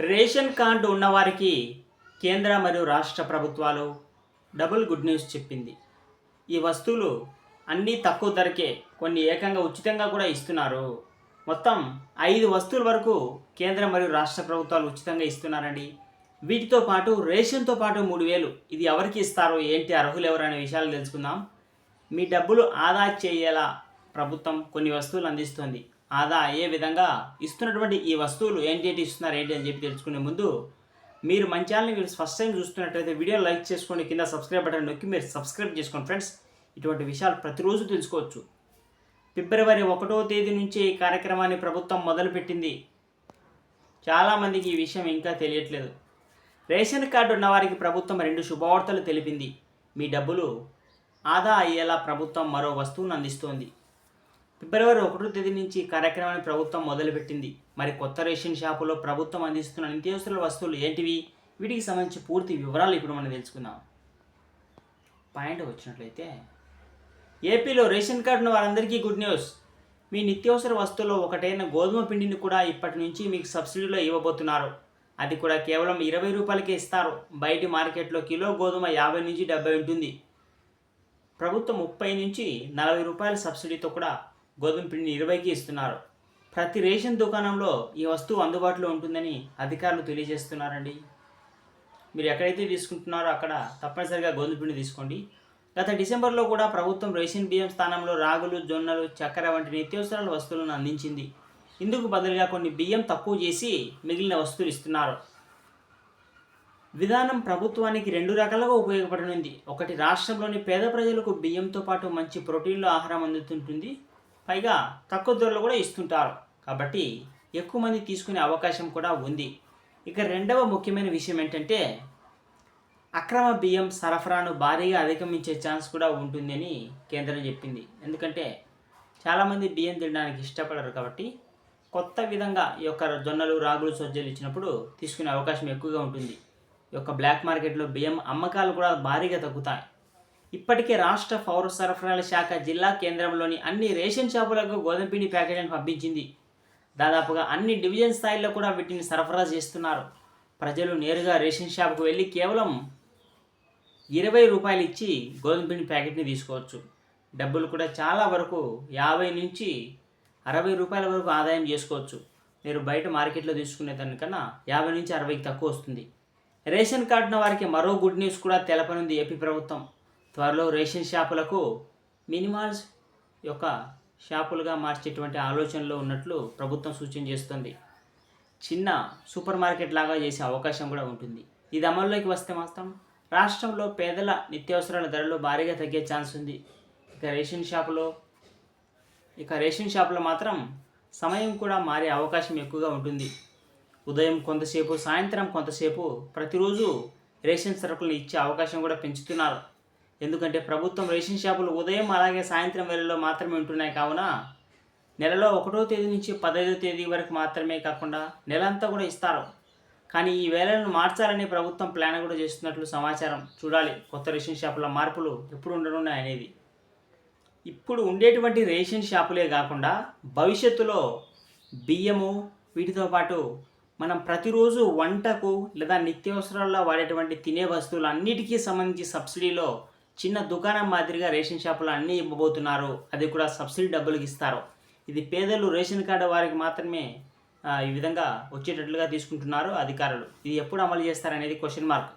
Ration card ఉన్నవారికి కేంద్ర మరియు రాష్ట్ర ప్రభుత్వాలు డబుల్ గుడ్ న్యూస్ చెప్పింది. ఈ వస్తువులు అన్నీ తక్కువ ధరకే కొన్ని ఏకంగా ఉచితంగా కూడా ఇస్తున్నారు. మొత్తం ఐదు వస్తువుల వరకు కేంద్ర మరియు రాష్ట్ర ప్రభుత్వాలు ఉచితంగా ఇస్తున్నారండి. వీటితో పాటు రేషన్తో పాటు మూడు వేలు ఇది ఎవరికి ఇస్తారో ఏంటి అర్హులు ఎవరు అనే విషయాలు తెలుసుకుందాం. మీ డబ్బులు ఆదా చేయేలా ప్రభుత్వం కొన్ని వస్తువులు అందిస్తుంది. ఆదా అయ్యే విధంగా ఇస్తున్నటువంటి ఈ వస్తువులు ఏంటి ఏంటి ఇస్తున్నారు ఏంటి అని చెప్పి తెలుసుకునే ముందు మీరు మన ఛానల్ని మీరు ఫస్ట్ టైం చూస్తున్నట్టయితే వీడియో లైక్ చేసుకోండి. కింద సబ్స్క్రైబ్ బటన్ నొక్కి మీరు సబ్స్క్రైబ్ చేసుకోండి ఫ్రెండ్స్ ఇటువంటి విషయాలు ప్రతిరోజు తెలుసుకోవచ్చు. ఫిబ్రవరి ఒకటో తేదీ నుంచి ఈ కార్యక్రమాన్ని ప్రభుత్వం మొదలుపెట్టింది. చాలామందికి ఈ విషయం ఇంకా తెలియట్లేదు. రేషన్ కార్డు ఉన్నవారికి ప్రభుత్వం రెండు శుభవార్తలు తెలిపింది. మీ డబ్బులు ఆదా అయ్యేలా ప్రభుత్వం మరో వస్తువును అందిస్తోంది. ఫిబ్రవరి ఒకటో తేదీ నుంచి ఈ కార్యక్రమాన్ని ప్రభుత్వం మొదలుపెట్టింది. మరి కొత్త రేషన్ షాపులో ప్రభుత్వం అందిస్తున్న నిత్యావసర వస్తువులు ఏంటివి? వీటికి సంబంధించి పూర్తి వివరాలు ఇప్పుడు మనం తెలుసుకుందాం. పాయింట్ వచ్చినట్లయితే ఏపీలో రేషన్ కార్డున్న వారందరికీ గుడ్ న్యూస్. మీ నిత్యావసర వస్తువులో ఒకటైన గోధుమ పిండిని కూడా ఇప్పటి నుంచి మీకు సబ్సిడీలో ఇవ్వబోతున్నారు. అది కూడా కేవలం ఇరవై రూపాయలకే ఇస్తారు. బయటి మార్కెట్లో కిలో గోధుమ యాభై నుంచి డెబ్బై ఉంటుంది. ప్రభుత్వం ముప్పై నుంచి నలభై రూపాయల సబ్సిడీతో కూడా గోధుమ పిండిని ఇరవైకి ఇస్తున్నారు. ప్రతి రేషన్ దుకాణంలో ఈ వస్తువు అందుబాటులో ఉంటుందని అధికారులు తెలియజేస్తున్నారండి. మీరు ఎక్కడైతే తీసుకుంటున్నారో అక్కడ తప్పనిసరిగా గోధుమ పిండి తీసుకోండి. గత డిసెంబర్లో కూడా ప్రభుత్వం రేషన్ బియ్యం స్థానంలో రాగులు జొన్నలు చక్కెర వంటి నిత్యావసరాల వస్తువులను అందించింది. ఇందుకు బదులుగా కొన్ని బియ్యం తక్కువ చేసి మిగిలిన వస్తువులు ఇస్తున్నారు. విధానం ప్రభుత్వానికి రెండు రకాలుగా ఉపయోగపడనుంది. ఒకటి రాష్ట్రంలోని పేద ప్రజలకు బియ్యంతో పాటు మంచి ప్రోటీన్లు ఆహారం అందుతుంటుంది. పైగా తక్కువ ధరలో కూడా ఇస్తుంటారు. కాబట్టి ఎక్కువ మంది తీసుకునే అవకాశం కూడా ఉంది. ఇక రెండవ ముఖ్యమైన విషయం ఏంటంటే అక్రమ బియ్యం సరఫరాను భారీగా అధిగమించే ఛాన్స్ కూడా ఉంటుందని కేంద్రం చెప్పింది. ఎందుకంటే చాలామంది బియ్యం తినడానికి ఇష్టపడరు కాబట్టి కొత్త విధంగా ఈ యొక్క జొన్నలు రాగులు సజ్జలు ఇచ్చినప్పుడు తీసుకునే అవకాశం ఎక్కువగా ఉంటుంది. ఈ యొక్క బ్లాక్ మార్కెట్లో బియ్యం అమ్మకాలు కూడా భారీగా తగ్గుతాయి. ఇప్పటికే రాష్ట్ర పౌర సరఫరాల శాఖ జిల్లా కేంద్రంలోని అన్ని రేషన్ షాపులకు గోధుమ పిండి ప్యాకెట్లను పంపించింది. దాదాపుగా అన్ని డివిజన్ స్థాయిలో కూడా వీటిని సరఫరా చేస్తున్నారు. ప్రజలు నేరుగా రేషన్ షాప్కు వెళ్ళి కేవలం ఇరవై రూపాయలు ఇచ్చి గోధుమ పిండి ప్యాకెట్ని తీసుకోవచ్చు. డబ్బులు కూడా చాలా వరకు యాభై నుంచి అరవై రూపాయల వరకు ఆదాయం చేసుకోవచ్చు. మీరు బయట మార్కెట్లో తీసుకునే దానికన్నా యాభై నుంచి అరవైకి తక్కువ వస్తుంది. రేషన్ కార్డున వారికి మరో గుడ్ న్యూస్ కూడా తెలపనుంది ఏపీ ప్రభుత్వం. త్వరలో రేషన్ షాపులకు మినిమాల్స్ యొక్క షాపులుగా మార్చేటువంటి ఆలోచనలో ఉన్నట్లు ప్రభుత్వం సూచన చేస్తుంది. చిన్న సూపర్ మార్కెట్ లాగా చేసే అవకాశం కూడా ఉంటుంది. ఇది అమల్లోకి వస్తే మాత్రం రాష్ట్రంలో పేదల నిత్యావసరాల ధరలు భారీగా తగ్గే ఛాన్స్ ఉంది. ఇక రేషన్ షాపులో ఇక రేషన్ షాపులో మాత్రం సమయం కూడా మారే అవకాశం ఎక్కువగా ఉంటుంది. ఉదయం కొంతసేపు సాయంత్రం కొంతసేపు ప్రతిరోజు రేషన్ సరుకులను ఇచ్చే అవకాశం కూడా పెంచుతున్నారు. ఎందుకంటే ప్రభుత్వం రేషన్ షాపులు ఉదయం అలాగే సాయంత్రం వేళల్లో మాత్రమే ఉంటున్నాయి కావున నెలలో ఒకటో తేదీ నుంచి పదహైదో తేదీ వరకు మాత్రమే కాకుండా నెలంతా కూడా ఇస్తారు. కానీ ఈ వేళలను మార్చాలని ప్రభుత్వం ప్లాన్ కూడా చేస్తున్నట్లు సమాచారం. చూడాలి కొత్త రేషన్ షాపుల మార్పులు ఎప్పుడు ఉండనున్నాయి అనేది. ఇప్పుడు ఉండేటువంటి రేషన్ షాపులే కాకుండా భవిష్యత్తులో బియ్యము వీటితో పాటు మనం ప్రతిరోజు వంటకు లేదా నిత్యావసరాల్లో వాడేటువంటి తినే వస్తువులు అన్నిటికీ సంబంధించి సబ్సిడీలో చిన్న దుకాణం మాదిరిగా రేషన్ షాపులు అన్నీ ఇవ్వబోతున్నారు. అది కూడా సబ్సిడీ డబ్బులకి ఇస్తారు. ఇది పేదలు రేషన్ కార్డు వారికి మాత్రమే ఈ విధంగా వచ్చేటట్లుగా తీసుకుంటున్నారు అధికారులు. ఇది ఎప్పుడు అమలు చేస్తారనేది క్వశ్చన్ మార్క్